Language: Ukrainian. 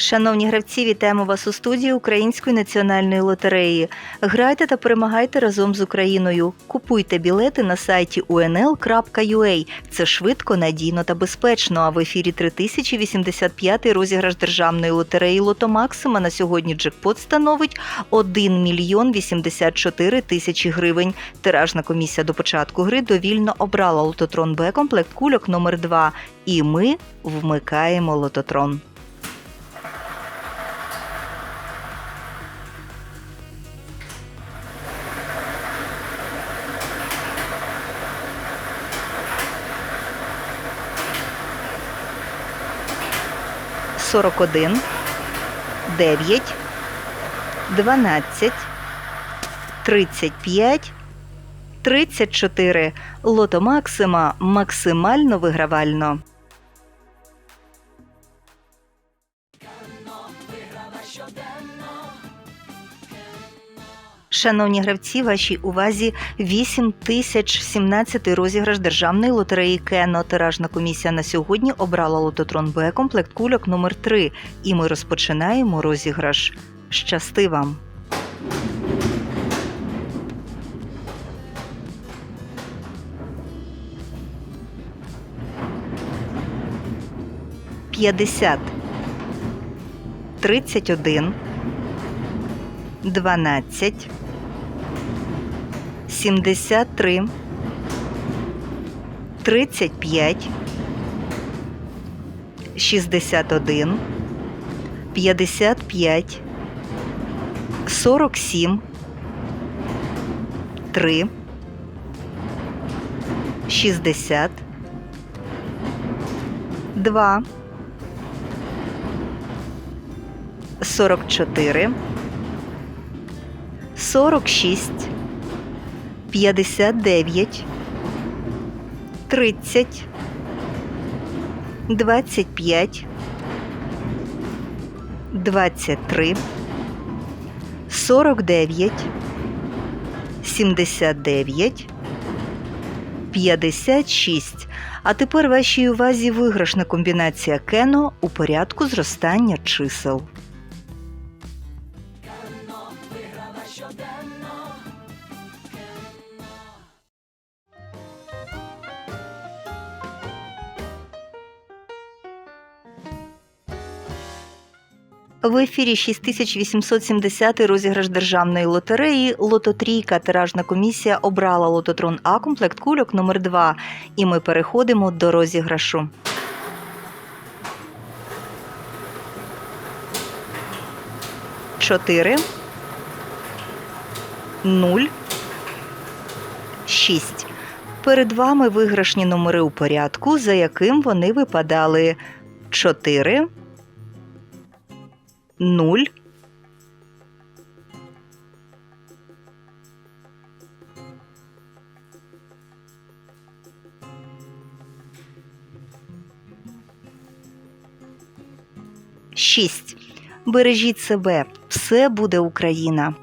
Шановні гравці, вітаємо вас у студії Української національної лотереї. Грайте та перемагайте разом з Україною. Купуйте білети на сайті unl.ua. Це швидко, надійно та безпечно. А в ефірі 3085 розіграш державної лотереї Лото Максима на сьогодні джекпот становить 1 мільйон 84 тисячі гривень. Тиражна комісія до початку гри довільно обрала лототрон Б комплект кульок номер 2 І ми вмикаємо лототрон. Сорок один, дев'ять, дванадцять, тридцять п'ять, тридцять чотири. Лото Максима максимально вигравально. Шановні гравці, вашій увазі 8017 розіграш державної лотереї Кено. Тиражна комісія на сьогодні обрала лототрон Б комплект кульок номер 3 І ми розпочинаємо розіграш. Щасти вам! П'ятдесят, тридцять один, дванадцять, сімдесят три, тридцять п'ять, шістдесят один, п'ятдесят п'ять, сорок сім, три, шістдесят, два, сорок чотири. 46, 59, 30, 25, 23, 49, 79, 56. А тепер вашій увазі виграшна комбінація кено у порядку зростання чисел. В ефірі 6870 розіграш державної лотереї Лототрійка. Тиражна комісія обрала лототрон А комплект кульок номер 2 І ми переходимо до розіграшу. Чотири. Нуль. Шість. Перед вами виграшні номери у порядку, за яким вони випадали. Чотири. Нуль. Шість. Бережіть себе. Все буде Україна.